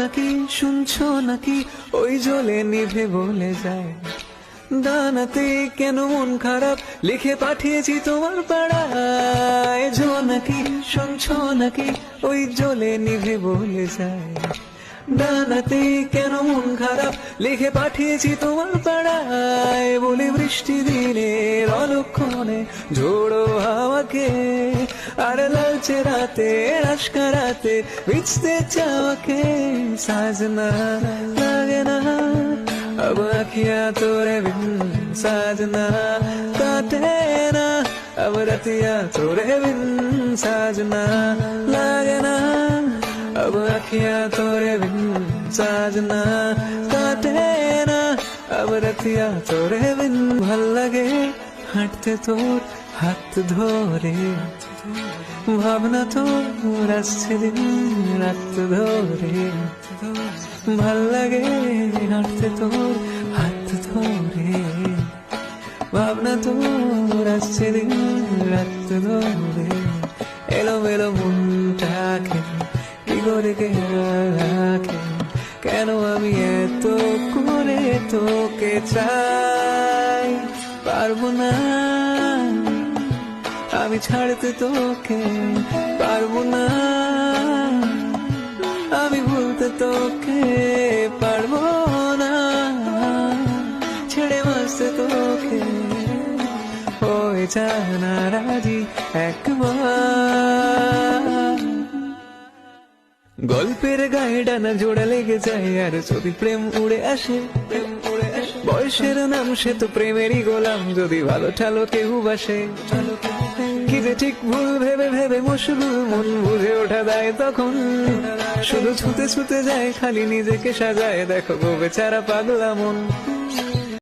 নাকি, শুনছো নাকি? ওই জলে নিভে বলে যায়। দানাতে কেন মন খারাপ? লিখে পাঠিয়েছি তোমার পাড়ায়। জো নাকি, শুনছো নাকি? ওই জ্বলে নিভে বলে যায়। দানাতে কেন মন খারাপ? লিখে পাঠিয়েছি তোমার পাড়ায়। বলে বৃষ্টি অলক্ষণে ঝোড়ো হাওয়াকে আর লালচে রাতে রাস্কা রাতে বিচতে চাওয়াকে সাজনা লাগে না अब अखियां तोरे बिन साजना काटे ना अब रतिया तोरे बिन साजना लागे ना अब अखियां तोरे बिन साजना काटे ना अब रतिया तोरे बिन ভাল লাগে হাঁটতে তোর হাত ধরে, ভাবনা তোর আসছে দিন রাত ধরে। ভালো লাগে হাঁটতে তোর হাত ধরে, ভাবনা তোর আসছে দিন রাত ধরে। এলো মেলো মনটাকে কি করে রাখে? কেন আমি এত করে তোকে চাই? পারব না। আমি ছাড়তে তোকে পারব না। আমি ভুলতে তোকে পারব না। ছেড়ে বাঁচতে তোকে হয়ে জানা রাজি একবার। গল্পের গায়ে ডানা জোড়া লেগে যায় আর ছবি প্রেম উড়ে আসে। প্রেম উড়ে বয়সের নাম সে তো প্রেমেরই গোলাম। যদি ভালো ঠালো কেউ বাসে, কি যে ঠিক ভুল ভেবে ভেবে মশগুল মন বুঝে ওঠা দেয় তখন। শুধু ছুতে ছুতে যায়, খালি নিজেকে সাজায়, দেখো গো বেচারা পাগলা মন।